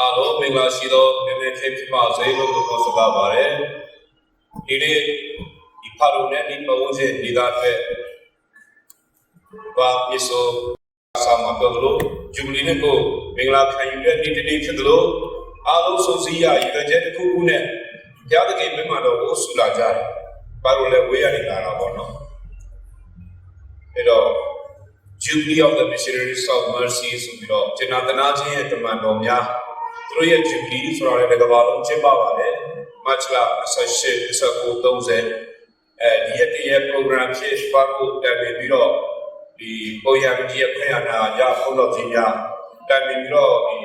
အားလုံးမင်္ဂလာရှိသောမြဲခင်ဖြစ်ပါစေလို့ပြောစကားပါတယ်ဒီနေ့ဒီဖာရုံနဲ့ဒီပဝန်းကျင်ဒီသားအတွက်ဘာမစ်ဆိုဆာမတော်လို့ဂျူလီနဲ့ကိုမင်္ဂလာခံယူတဲ့ဒီတစ်နေ့ဖြစ်တယ်လို့အားလုံးစုံစည်းရရည်ချက်တစ်ခုခုနဲ့ကြားတဲ့ကိမမှတော့ကိုဆူလာကြတယ်ဘာလို့လဲဝေးရနေတာတော့ပေါ့နော်အဲ့တော့ Jubilee of the Missionaries of Mercy ဆိုပြီးတော့ကျွန်တော်တနာချင်းရဲ့တမန်တော်များသူ တို့ရဲ့ Jubilee ဆိုတာလည်းကမ္ဘာလုံးကျင်းပပါတယ်မတ်လ28 29 30အဲဒီရက်တည်းရဲ့ program ဖြစ်ပါဖို့တက်ပြီးတော့ဒီပေါ်ရမကြီးရဲ့ခွင့်ရနာရဖုန်းတော်ကြီးများတက်ပြီးတော့ဒီ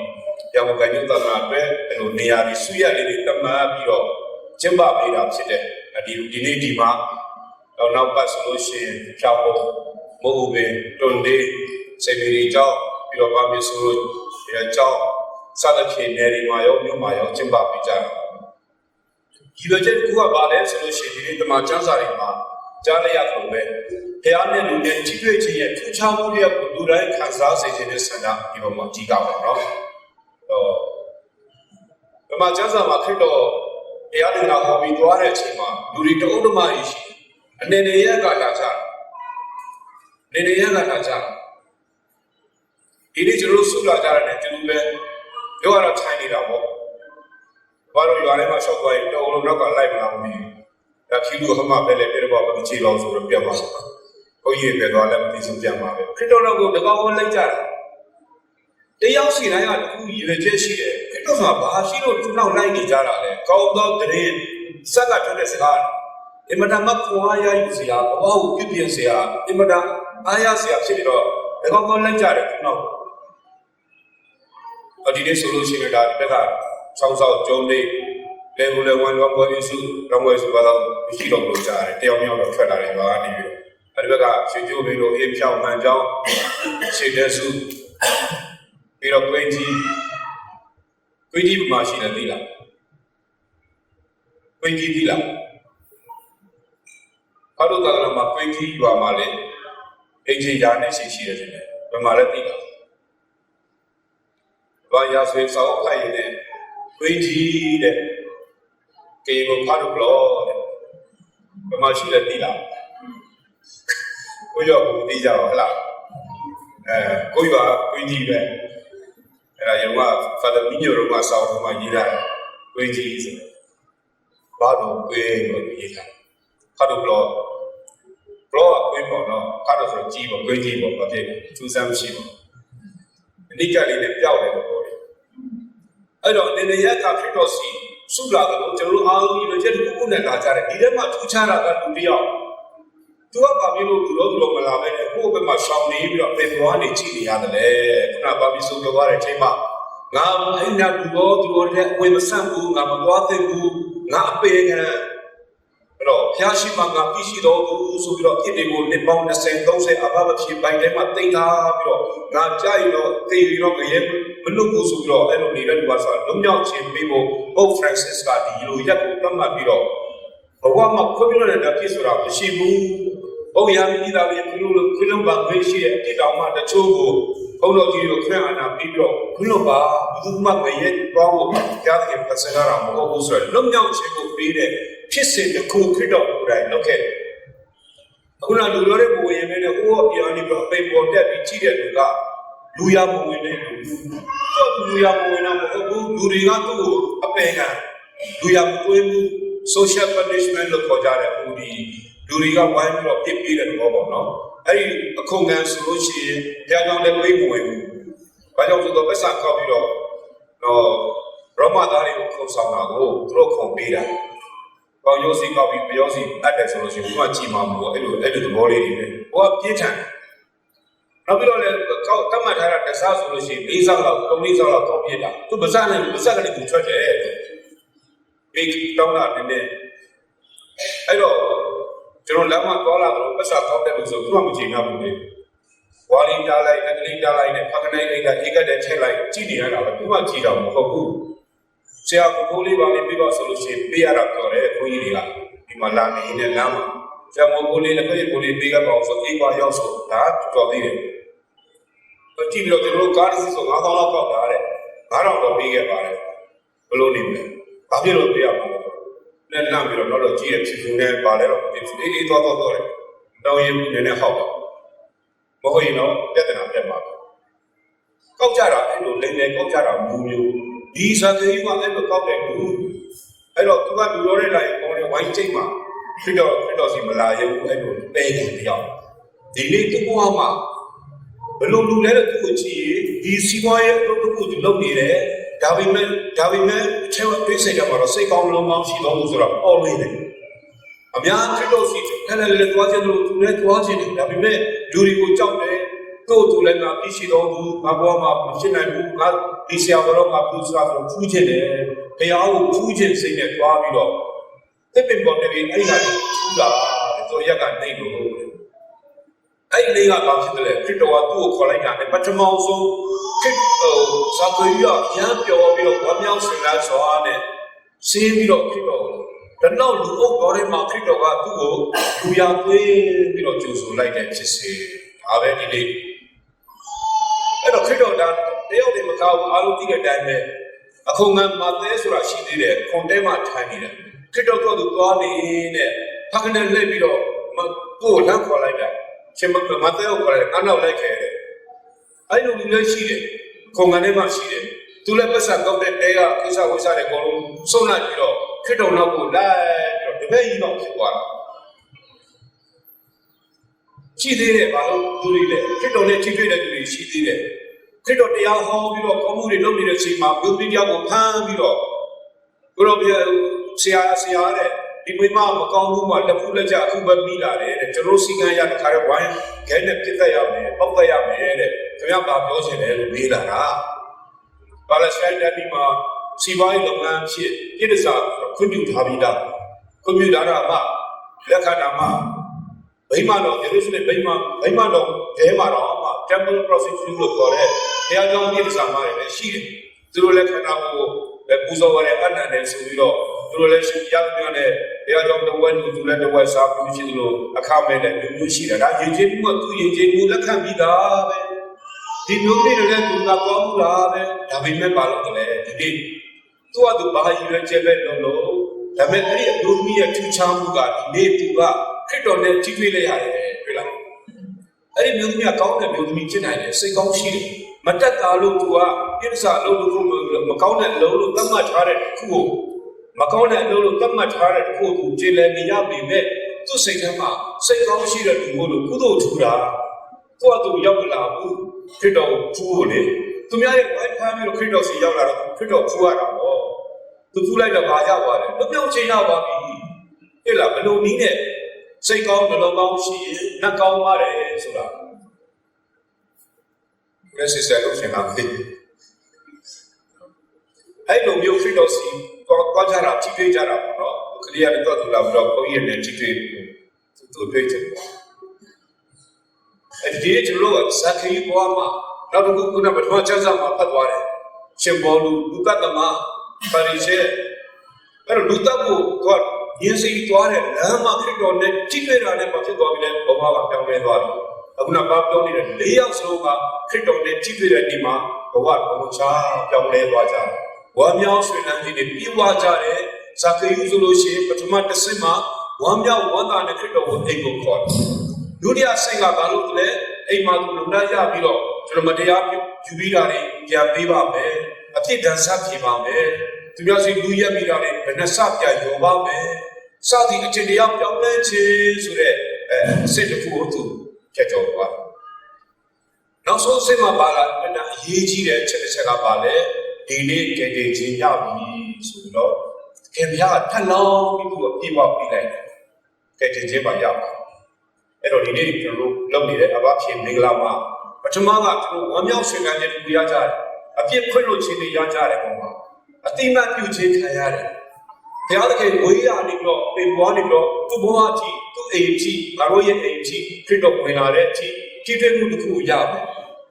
ရောင်ကညုတနာအတွက်အဲ့လိုနေရာတွေဆုရလေးတွေတမန်ပြီးတော့ကျင်းပပေးတာဖြစ်တယ်ဒီဒီနေ့ဒီမှာတော့နောက်ပတ်ဆိုလို့ရှိရင်ဖြောက်ဖို့မဟုတ်ဘူးတွန်ဒီစေမီရီကြောင့်ပြီးတော့ဗာမီဆိုလို့ဒီကြောင့် စသဖြင့်နေရီမှာရောမြို့မှာရောကျင်းပပေးကြတာဒီလိုချက်ကူကပါလဲဆိုလို့ရှိရင်ဒီနေ့တမန်ကျမ်းစာတွေမှာကြားလိုက်ရတော့ပဲဖះနဲ့လူနဲ့ကြည့်တွေ့ခြင်းရဲ့ထူးခြားမှုတွေကိုလူတိုင်းခံစားစေခြင်းနဲ့ဆန္ဒဒီပေါ်မှာကြီးကားပါတော့။တော့တမန်ကျမ်းစာမှာခရစ်တော်တရားဒေသနာဟောပြီးသွားတဲ့အချိန်မှာလူတွေတအုပ်တမကြီးရှိအနေနဲ့ရကလာကြတယ်။အနေနဲ့ရကလာကြတယ်။ဒီနေ့ကျွန်တော်တို့ဆုလာကြရတယ်ကျွန်တော်လ ည်းပြောရတော့ထိုင်နေတာပေါ့။ဘာလို့ရွာထဲမှာရှောက်သွားရင်တော်လုံးနောက်ကလိုက်မလာဘူး။ဒါခီလူဟမပဲလေပြေတော့ဘာမချီတော့ဆိုတော့ပြတ်သွားတယ်။ဘုန်းကြီးပဲသွားလည်းမသိဆုံးပြန်ပါပဲ။ခရစ်တော်တော်ကိုတကောင်းဝင်လိုက်ကြတယ်။တယောက်စီတိုင်းကတခုရည်ရွယ်ချက်ရှိတယ်ခရစ်တော်ဆိုတာဘာရှိလို့သူ့နောက်လိုက်နေကြတာလဲကောင်းသောတရင်စက်ကထွက်တဲ့စကားအင်မတန်မှခွာရယူစရာဘဝကိုပြည့်ပြည့်စရာအင်မတန်အားရစရာဖြစ်ပြီးတော့တကောင်းကောင်းလိုက်ကြတယ်သူ့နောက်အ ဒီနေ့ဆိုလို့ရှိရင်ဒါဒီဘက်ကဆောင်းဆောက်ကျုံးလေးလေဘူးလေဝန်ရောပေါ်ရစုရောင်းဝယ်စုကတော့ရှိတော့လို့ကြားတယ်တယောက်ယောက်တော့ထွက်လာတယ်ဘာကနေပြီးတော့အဲဒီဘက်ကရွှေကျိုးလေးလိုအေးဖြောင်းမှန်ကြောင်းရှေ့တဲ့စုပြီးတော့ကွင်းကြီးကွင်းကြီးမှာရှိတယ်သိလားကွင်းကြီးသိလားဘာလို့သာသနာမှာကွင်းကြီးရွာမှာလေအင်ဂျင်ယာနဲ့ရှိရှိတယ်တင်တယ်ဘယ်မှာလဲသိလား ဘာရဆွေစောက်ဖိုင်နဲ့ကွင်းကြီးတဲ့ကေကိုဖားလို့လို့တဲ့ဘယ်မှာရှိလဲသိလားကိုရောကိုသိကြပါလားအဲကိုရွာကွင်းကြီးပဲအဲ့ဒါရောကဖာဒမီညိုရောကစောက်မှာရေးတာကွင်းကြီးဆိုဘာလို့ကွင်းလို့ရေးတာဖားလို့လို့ဘလောကကွင်းပေါ့နော်ဖားလို့ဆိုကြီးပေါ့ကွင်းကြီးပေါ့ဘာဖြစ်လဲသူစမ်းမရှိဘူးအနိကလေးနဲ့ပျောက်တယ်ပေါ့ အဲ့တော့အနေနဲ့ရတာဖြစ်တော့စီစုလာတော့ကျွန်တော်တို့အားလုံးဒီလိုချက်တစ်ခုခုနဲ့လာကြတယ်ဒီထဲမှာထူးခြားတာကလူတစ်ယောက်သူကဘာဖြစ်လို့သူတို့သူတို့မလာပဲနဲ့ကိုယ့်ဘက်မှာရှောင်နေပြီးတော့ပေပွားနေကြည့်နေရတယ်လေခုနကဘာဖြစ်ဆိုပြောရတဲ့အချိန်မှာငါအဲ့နာသူတို့သူတို့တဲ့ဝေမဆန့်ဘူးငါမသွားသင့်ဘူးငါအပေခံအဲ့ တော့ဖျားရှိမှငါပြရှိတော်သူဆိုပြီးတော့ဖြစ်တွေကိုနှစ်ပေါင်း20 30အဘမဖြစ်ပိုင်ထဲမှာတိတ်ထားပြီးတော့ငါကြိုက်တော့တေရီတော့ငရဲမလွတ်ဘူးဆိုပြီးတော့အဲ့လိုနေတဲ့လူကဆိုတော့လုံးမြောက်ခြင်းပြီးဖို့ Pope Francis ကဒီလိုရက်ကိုသတ်မှတ်ပြီးတော့ဘဝမှာခွင့်ပြုတဲ့ဖြစ်ဆိုတာမရှိဘူး။ဘုရားမင်းကြီးသားရဲ့ခွင့်လို့ခွင့်လို့ပါခွင့်ရှိတဲ့အတိတောင်မှတချို့ကိုဘုန်းတော်ကြီးတို့ခရအာနာပြီးတော့ခွင့်လို့ပါဘုသူမှငရဲတော့ဖို့ကြားတဲ့ပတ်စနာတော်မဟုတ်ဘူးဆိုတော့လုံးမြောက်ခြင်းကိုပြီးတဲ့ ဖြစ်စဉ်တစ်ခုခရစ်တော်ကိုယ်တိုင်လုပ်ခဲ့တယ်။အခုနလူတော်ရဲ့ဘဝရင်နဲ့ဟိုးအပြန်နေပြီးပိတ်ပေါ်တက်ပြီးကြည့်တဲ့လူကလူရမဝင်တဲ့လူတော့လူရမဝင်တော့မဟုတ်ဘူးလူတွေကသူ့ကိုအပယ်ခံလူရမဝင်ဘူး social punishment လို့ခေါ်ကြတဲ့ဟိုဒီလူတွေကဝိုင်းပြီးတော့ပြစ်ပေးတဲ့ဘောပေါ့နော်အဲ့ဒီအခုံခံဆိုလို့ရှိရင်ဘုရားကြောင့်လည်းပြေးမဝင်ဘူးဘာကြောင့်ဆိုတော့ပတ်စံကောက်ပြီးတော့တော့ရောမသားတွေကိုခုံဆောင်တာကိုသူတို့ခုံပေးတာ ပေါင်ရိုးစီကောက်ပြီးမရိုးစီအပ်တယ်ဆိုလို့ရှိရင်ဘုရားကြည်မှာမဟုတ်အဲ့လိုအဲ့လိုသဘောလေးတွေပဲဘုရားပြင်းထန်နောက်ပြီးတော့လည်းကောက်တတ်မှတ်ထားတာတစားဆိုလို့ရှိရင်၄ဆောက်လောက်၃၄ဆောက်လောက်ကောက်ပြစ်တာသူပါဇက်နဲ့ပါဇက်ကလေးကိုထွက်တယ်ဘေးတောင်းတာနည်းနည်းအဲ့တော့ကျွန်တော်လမ်းမှာသွားလာတော့ပတ်စကောက်တယ်လို့ဆိုသူကမချိန်ရဘူးလေဝါလင်းတားလိုက်အကလေးတားလိုက်နဲ့ဖကနိုင်လိုက်တာဧကတဲ့ချက်လိုက်ကြည့်နေရတာပဲသူကကြည့်တော့မဟုတ်ဘူး ဆရာကကိုလေးပါနေပြီးတော့ဆိုလို့ရှိရင်ပေးရတော့တော်တယ်ခွန်ကြီးတွေကဒီမှာလာနေနေလမ်းမှာဆရာမကိုလေးလည်းကိုလေးပေးကပေါ့ဆိုအေးပါရောက်ဆိုဒါတော်သေးတယ်ကြည့်ပြီးတော့ကျွန်တော်တို့ကားတစ်စီးဆို9000လောက်ပေါက်တာတဲ့9000တော့ပေးခဲ့ပါတယ်ဘလို့နေမလဲဘာဖြစ်လို့ပေးရမှာလဲနဲ့လန့်ပြီးတော့တော့တော့ကြီးရဲ့ဖြူဖြူနဲ့ပါလဲတော့အေးအေးသွားသွားသွားတယ်တောင်းရင်နည်းနည်းဟောက်ပါမဟုတ်ရင်တော့ပြဿနာပြတ်မှာပဲကောက်ကြတာအဲ့လိုလိမ့်လေကောက်ကြတာမျိုးမျိုး ဒီစကားကြီးကအဲ့လိုကောက်တယ်ဘူးအဲ့တော့သူကလူတော်တဲ့လိုက်ပေါ်တဲ့ဝိုင်းချိတ်မှာဖြစ်တော့ဖြစ်တော့စီမလာရဘူးအဲ့လိုပဲတယ်တယောက်ဒီနေ့သူ့ဘဝမှာဘယ်လိုလူလဲတဲ့သူ့ကိုကြည့်ရင်ဒီစီးပွားရေးအလုပ်တစ်ခုသူလုပ်နေတယ်ဒါပေမဲ့ဒါပေမဲ့အထက်အသေးစိတ်ကမှာတော့စိတ်ကောင်းလုံးကောင်းရှိတော့လို့ဆိုတော့ပေါ်နေတယ်အများကြီးတော့စီတယ်လည်းလည်းသွားချင်လို့သူလည်းသွားချင်တယ်ဒါပေမဲ့လူတွေကိုကြောက်တယ် တို့သူလည်းငါပြီးရှိတော့သူငါဘောမှာမဖြစ်နိုင်ဘူးငါဒီဆရာတော်ကဘူးဆိုတာကိုဖူးချင်တယ်ဘုရားကိုဖူးချင်စိတ်နဲ့သွားပြီးတော့တစ်ပင်ပေါ်နေပြီးအဲ့ဒါကိုဖူးတာတော့ရက်ကနေလို့အဲ့ဒီလေးကဘာဖြစ်တယ်လဲခရစ်တော်ကသူ့ကိုခေါ်လိုက်တာနဲ့ပထမဆုံးခရစ်ဟိုဇာခရီးကရမ်းပြောပြီးတော့ဝမ်းမြောက်စင်လာစွာနဲ့ဆင်းပြီးတော့ခရစ်တော်ကိုတနောက်လူအုပ်တော်ထဲမှာခရစ်တော်ကသူ့ကိုလူရသွေးပြီးတော့ကြိုဆိုလိုက်တဲ့ဖြစ်စေဒါပဲဒီလေး အဲ့တော့ခရစ်တော်ကတယောက်တည်းမကောက်ဘူးအားလုံးသိတဲ့အတိုင်းပဲအခုငါမသေးဆိုတာရှိသေးတယ်ခွန်တဲမှာထိုင်နေတယ်ခရစ်တော်ကသူသွားနေတဲ့ဖခင်နဲ့လက်ပြီးတော့ကိုယ်ကိုလမ်းခေါ်လိုက်တာရှင်မမတဲကိုခေါ်တယ်အနောက်လိုက်ခဲ့တယ်အဲ့လိုလူလည်းရှိတယ်ခုံကနေမှရှိတယ်သူလည်းပတ်စံကောက်တဲ့တဲကကိစ္စဝိစ္စတွေအကုန်လုံးစုံလိုက်ပြီးတော့ခရစ်တော်နောက်ကိုလိုက်ပြီးတော့တပည့်ကြီးတော့ဖြစ်သွားတာရှိသေးတယ်ဘာလို့သူတွေလဲခရစ်တော်နဲ့ထိတွေ့တဲ့သူတွေရှိသေးတယ် ခရစ်တော်တရားဟောပြီးတော့ကောင်းမှုတွေလုပ်နေတဲ့အချိန်မှာဘုရားတရားကိုဖမ်းပြီးတော့ဘုရားပြဆရာဆရာတဲ့ဒီမိမမကောင်းဘူးမှလက်ဖူးလက်ကြအခုပဲပြီးလာတယ်တဲ့ကျွန်တော်စီကံရတဲ့ခါရဲဝိုင်းခဲနဲ့ပြစ်သက်ရမယ်ပောက်သက်ရမယ်တဲ့ခင်ဗျားပါပြောချင်တယ်လို့မေးလာတာပါလက်စတိုင်းတက်ဒီမှာစီပွားရေးလုပ်ငန်းဖြစ်ပြည်တစားခွင့်ပြုထားပြီးသားခွင့်ပြုထားတာမှလက်ခံတာမှဗိမာန်တော်ယေရုရှလင်ဗိမာန်ဗိမာန်တော်အဲမှာတော့မှ temple prostitute လို့ခေါ်တဲ့ ဘုရားကျောင်းပြည်တစားမှာလည်းရှိတယ်သူတို့လက်ခံတာကိုပူဇော်ရတဲ့အနန္တနဲ့ဆိုပြီးတော့သူတို့လည်းရှိရတဲ့နဲ့တရားကြောင့်တဝက်လူသူလည်းတဝက်စားပြီးဖြစ်လို့အခမဲ့လည်းမျိုးမျိုးရှိတယ်ဒါရည်ချင်းမှုကသူရည်ချင်းမှုလက်ခံပြီးသားပဲဒီမျိုးတွေလည်းသူကကောင်းမှုလားပဲဒါပေမဲ့ပါလို့လည်းဒီနေ့သူကသူဘာရည်ရွယ်ချက်ပဲလို့လို့ဒါပေမဲ့အဲ့ဒီအမျိုးသမီးရဲ့ထူးခြားမှုကဒီနေ့သူကခရစ်တော်နဲ့ကြီးတွေ့လိုက်ရတယ်တွေ့လားအဲ့ဒီမျိုးသမီးကကောင်းတဲ့မျိုးသမီးဖြစ်နိုင်တယ်စိတ်ကောင်းရှိတယ် မတက်တာလို့သူကပြစ်စာလို့လို့မကောင်းတဲ့အလုပ်လို့သတ်မှတ်ထားတဲ့ခုကိုမကောင်းတဲ့အလုပ်လို့သတ်မှတ်ထားတဲ့ခုကိုသူကျေလည်နေရပေမဲ့သူ့စိတ်ထဲမှာစိတ်ကောင်းရှိတဲ့သူကိုလို့ကုသိုလ်ထူတာသူကသူရောက်လာဘူးခရစ်တော်ဖူးဖို့လေသူများရဲ့ဝိုင်းဖမ်းပြီးတော့ခရစ်တော်စီရောက်လာတော့ခရစ်တော်ဖူးရတာပေါ့သူဖူးလိုက်တော့ဘာရောက်သွားလဲလွတ်မြောက်ခြင်းရောက်သွားပြီဟဲ့လားဘယ်လိုနည်းနဲ့စိတ်ကောင်းနှလုံးကောင်းရှိရင်နှက်ကောင်းပါတယ်ဆိုတာ Yes, it's a lotion of faith. အဲ့လိုမျိုး free dose တော့တော့ကြတာထိတွေ့ကြတာပေါ့နော်ခရီးရတော့သူလာပြီးတော့ကိုကြီးနဲ့ထိတွေ့သူသူတွေ့တယ်အဲ့ဒီကျွန်တော်တို့ဇာခရီဘွားမှာနောက်တစ်ခုခုနပထမချက်စားမှာဖတ်သွားတယ်ရှင်ဘောလူလူကတမပါရိရှဲအဲ့တော့လူတက်ကိုသူကရင်းစိသွားတဲ့လမ်းမှာခရစ်တော်နဲ့ထိတွေ့တာနဲ့မဖြစ်သွားပြီလေဘဝကပြောင်းလဲသွားတယ် အခုနဘာပြောနေတဲ့၄ယောက်စလုံးကခရစ်တော်နဲ့ထိတွေ့တဲ့ဒီမှာဘဝဘုံချာပြောင်းလဲသွားကြတယ်ဝမ်းမြောက်ဆွေလန်းခြင်းတွေပြီးွားကြတယ်ဇာခရီဆိုလို့ရှိရင်ပထမတစ်ဆင့်မှာဝမ်းမြောက်ဝမ်းသာနဲ့ခရစ်တော်ကိုအိမ်ကိုခေါ်တယ်ဒုတိယဆင့်ကဘာလို့လဲအိမ်မှာသူလုံရရပြီးတော့ကျွန်တော်မတရားယူပြီးတာတွေပြန်ပေးပါမယ်အဖြစ်ဒဏ်ဆက်ပြေပါမယ်သူများစီလူရက်မိတာတွေဘယ်နှစပြန်ရောပါမယ်စသည်အချင်းတရားပြောင်းလဲခြင်းဆိုတဲ့အဲစိတ်တစ်ခုကိုသူ ပြတ်ကျော်သွားနောက်ဆုံးစိတ်မှာပါလာတဲ့အရေးကြီးတဲ့အချက်တစ်ချက်ကပါလဲဒီနေ့ကြည်ကြည်ချင်းရပြီဆိုတော့ခင်ဗျားထပ်လောင်းပြီးသူ့ကိုပြေပေါက်ပြီးလိုက်တယ်ကြည်ကြည်ချင်းပါရပါအဲ့တော့ဒီနေ့ကျွန်တော်တို့လုပ်နေတဲ့အဘဖြစ်မင်္ဂလာမှာပထမကကျွန်တော်ဝမ်းမြောက်ဆွေးနွေးခြင်းကိုရကြတယ်အပြစ်ခွင့်လို့ခြင်းတွေရကြတယ်ပုံမှာအတိမတ်ပြုခြင်းခံရတယ် ဘုရားသခင်ဝေးရနေပြီးတော့ပေပွားနေပြီးတော့သူ့ဘဝအထိသူ့အိမ်အထိငါတို့ရဲ့အိမ်အထိခရစ်တော်ဝင်လာတဲ့အထိကြည်တွေ့မှုတစ်ခုရမယ်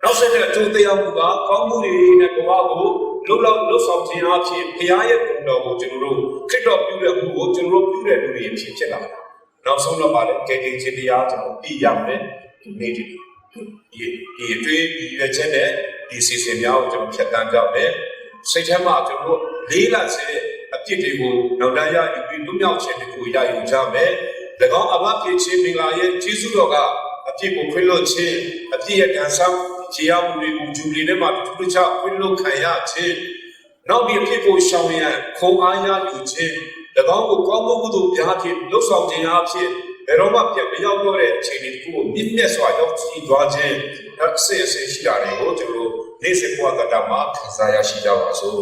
နောက်ဆက်တဲ့အကျိုးတရားမှုကကောင်းမှုတွေနဲ့ဘဝကိုလှုပ်လောက်လှုပ်ဆောင်ခြင်းအဖြစ်ဘုရားရဲ့ပုံတော်ကိုကျွန်တော်တို့ခရစ်တော်ပြုတဲ့မှုကိုကျွန်တော်တို့ပြုတဲ့လူတွေအဖြစ်ဖြစ်လာတယ်နောက်ဆုံးတော့ပါလေကဲကဲခြင်းတရားကျွန်တော်ပြရမယ်ဒီနေ့ဒီဒီဒီအတွေ့ဒီရွယ်ချက်နဲ့ဒီစီစဉ်များကိုကျွန်တော်ဖြတ်တန်းကြတယ်စိတ်ထဲမှာကျွန်တော်တို့လေးလံစေတဲ့ အပြစ်တွေကိုနောက်တန်းရယူပြီးလွတ်မြောက်ခြင်းတွေကိုရယူကြမယ်၎င်းအဘဖြစ်ခြင်းမင်္ဂလာရဲ့ကျေးဇူးတော်ကအပြစ်ကိုခွင့်လွှတ်ခြင်းအပြစ်ရဲ့ကံဆောင်ခြေရမှုတွေကိုဂျူဘလီထဲမှာတူတူချခွင့်လွှတ်ခံရခြင်းနောက်ဒီအဖြစ်ကိုရှောင်ရန်ခုံအားရယူခြင်း၎င်းကိုကောင်းမှုကုသိုလ်များဖြင့်လှုပ်ဆောင်ခြင်းအဖြစ်ဘယ်တော့မှပြတ်မရောက်တော့တဲ့အခြေအနေတစ်ခုကိုမြင့်မြတ်စွာရောက်ရှိသွားခြင်းအဆင့်အဆင့်ရှိတာတွေကိုကျွန်တော်တို့နေ့စဉ်ဘဝကတ္တမှာခံစားရရှိကြပါစို့